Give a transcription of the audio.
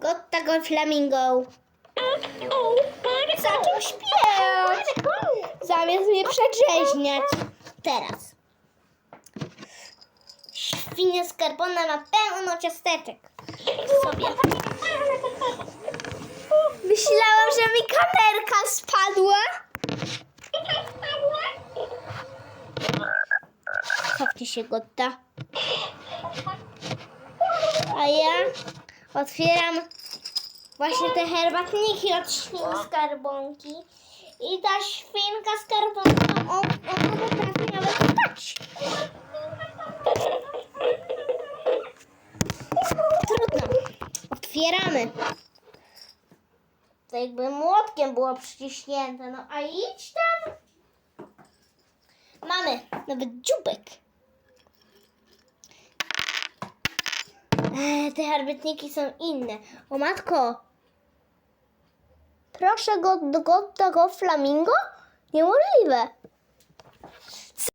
Gotta go flamingo. Zaczął śpiewać. Zamiast mnie przedrzeźniać. Teraz. Świnia skarbona ma pełno ciasteczek. Sobie. Myślałam, że mi kamerka spadła. Chowcie się, Gotta. A ja otwieram właśnie te herbatniki od świn skarbonki. I ta świnka skarbonka, o, ona potrafi nawet spać. Trudno. Otwieramy. To jakby młotkiem było przyciśnięte. No a idź tam. Mamy nawet dziubek. Eee, te herbatniki są inne. O matko. Proszę go do go tego flamingo? Niemożliwe.